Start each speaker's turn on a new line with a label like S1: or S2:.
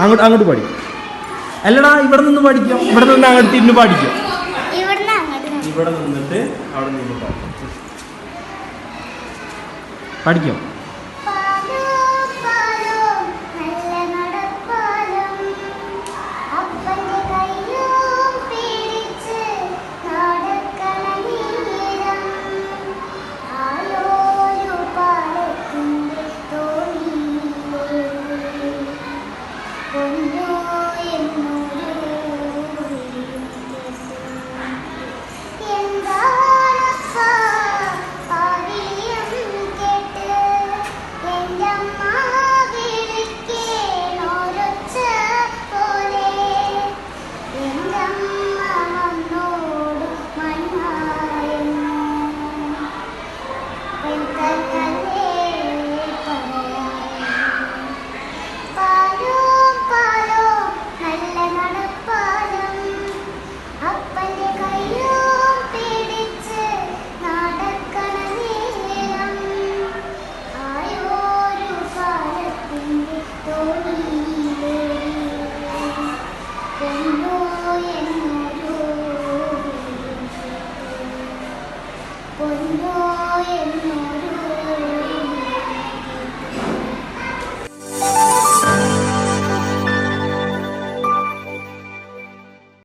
S1: അങ്ങോട്ട് അങ്ങോട്ട് പഠിക്കും അല്ലടാ ഇവിടെ നിന്ന് പഠിക്കാം ഇവിടെ നിന്ന് അങ്ങോട്ട്
S2: ഇരുന്ന് പഠിക്കാം.
S1: ഇവിടെ നിന്നിട്ട് അവിടെ നിന്ന് പഠിക്കാം Quần.